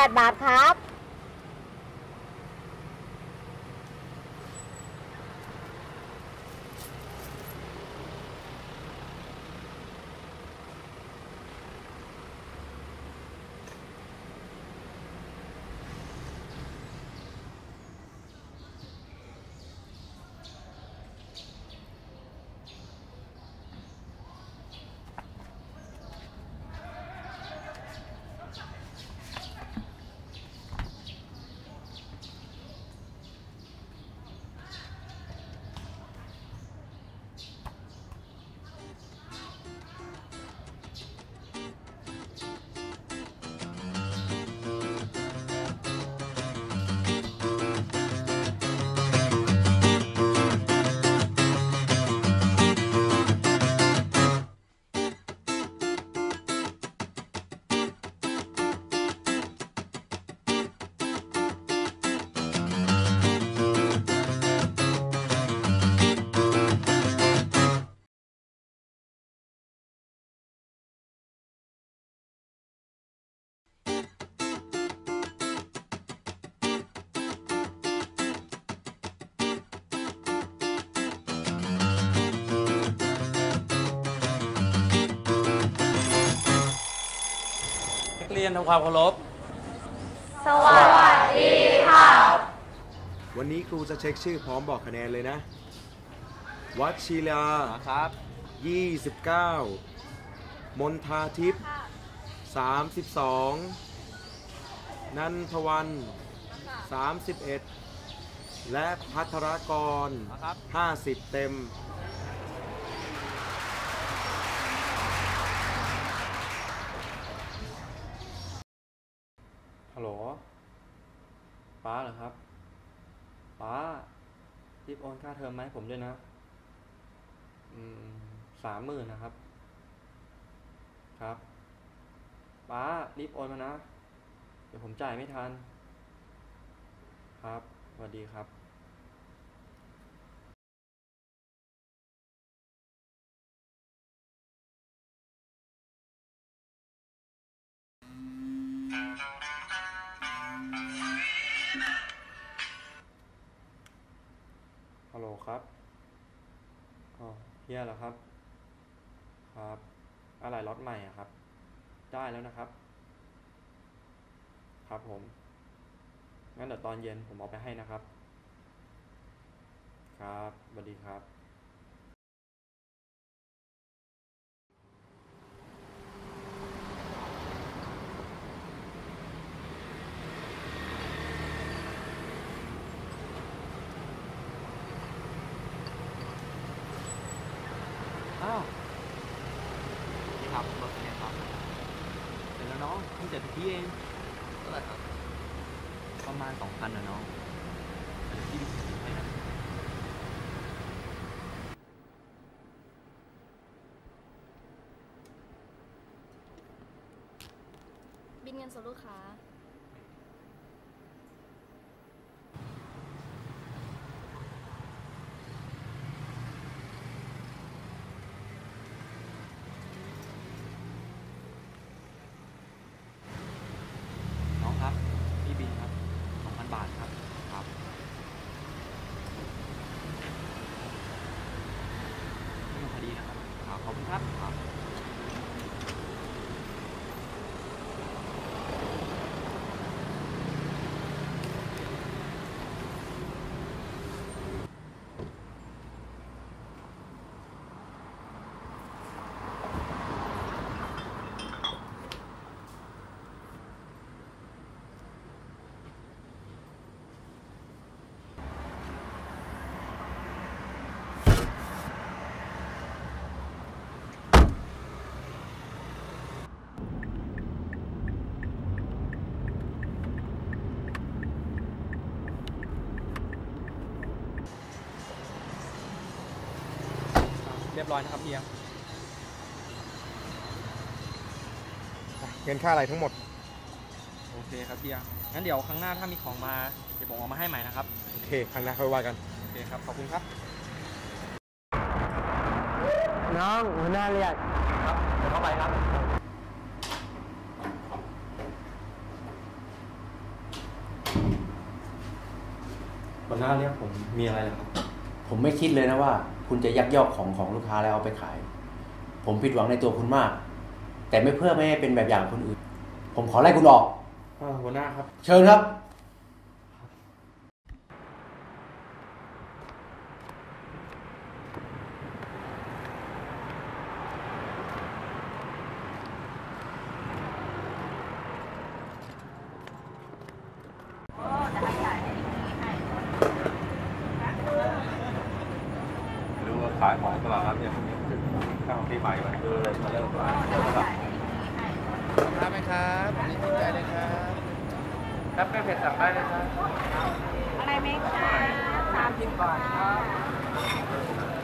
18บาท รับนักเรียนทำความเคารพ สวัสดีค่ะ วันนี้ครูจะเช็คชื่อพร้อมบอกคะแนนเลยนะ วัชิลาครับ 29 มนทาทิพย์32 นันทวัน 31 และพัทรกรครับ50 เต็ม ฮัลโหลป้าเหรอครับป้ารีบโอนค่าเทอมมาให้ผมด้วยนะ อืมสามหมื่นนะครับ ครับป้ารีบโอนมานะ เดี๋ยวผมจ่ายไม่ทัน ครับสวัสดีครับ อ๋อเฮียเหรอครับ ครับ อะไรล็อตใหม่อะครับ ได้แล้วนะครับ ครับผม งั้นเดี๋ยวตอนเย็นผมเอาไปให้นะครับ ครับสวัสดีครับ นี่ครับรถคันนี้ครับเสร็จแล้วน้องเพิ่งเสร็จเมื่อกี้เองเท่าไหร่ครับ ประมาณสองพันนะน้องเดี๋ยวพี่ดูให้นะบินเงินส่งลูกค้า รียบร้อยนะครับเฮียเงินค่าอะไรทั้งหมด โอเคครับเฮียงั้นเดี๋ยวครั้งหน้าถ้ามีของมาเดี๋ยวผมเอามาให้ใหม่นะครับ โอเคครั้งหน้าค่อยว่ากัน โอเคครับ ขอบคุณครับ น้องหัวหน้าเรียกครับเดี๋ยวเข้าไปครับ วันหน้าเรียกผมมีอะไรนะครับ ผมไม่คิดเลยนะว่า คุณจะยักยอกของของลูกค้าแล้วเอาไปขาย ผมผิดหวังในตัวคุณมาก แต่ไม่เพื่อไม่ให้เป็นแบบอย่างคนอื่น ผมขอไล่คุณออกอ่าหัวหน้าครับ เชิญครับ ขายของตลาดนัดเนี่ยพรุ่งนี้ข้าวปีใหม่มาดูเลยมาเริ่มขายครับครับไหมครับนี่ติดใจเลยครับ รับไม่เผ็ดสั่งได้เลยครับ อะไรไหมคะสามสิบบาทครับ